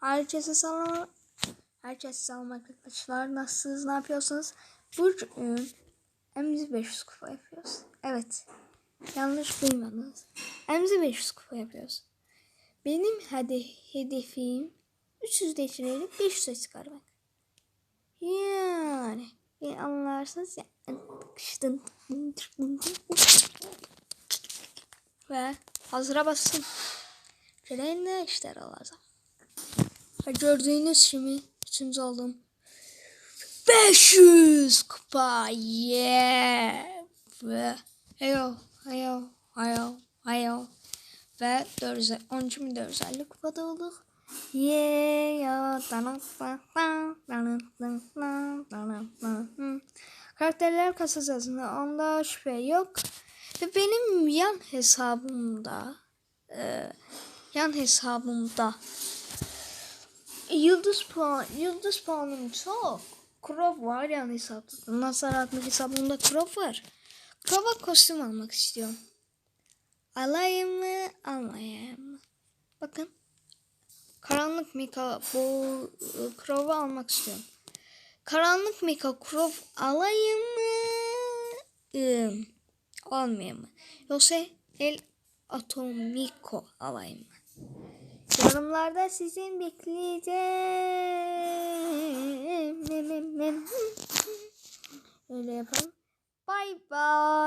Herkese selam. Herkese selam arkadaşlar. Nasılsınız? Ne yapıyorsunuz? Bugün Emzi 500 kupa yapıyoruz. Evet. Yanlış duymadınız. Emzi 500 kupa yapıyoruz. Benim hede hedefim 300 geçirerek 500'e çıkarmak. Yani. Bir anlarsınız ya. Ve hazıra bastım. Şöyle ne işler olacak. Gördüğünüz gibi üçüncü oldum. 500 kupa yeah. Ve heyo heyo heyo heyo. Ve 400, 13.450 kupada olduk. Yeah. Karakterler kasasında onda şüphe yok. Ve benim yan hesabımda e, yan hesabımda Yıldız puan, yıldız puanım çok. Krov var yani hesapta. Nasar adlı hesabımda Krov var. Krov'a kostüm almak istiyorum. Alayım mı, almayayım mı? Bakın. Karanlık Mika bu e, Krov'u almak istiyorum. Karanlık Mika Krov alayım mı? Im, almayayım mı? Yoksa El Atomiko alayım mı? Yorumlarda sizin bekleyeceğim. Öyle yapalım. Bye bye.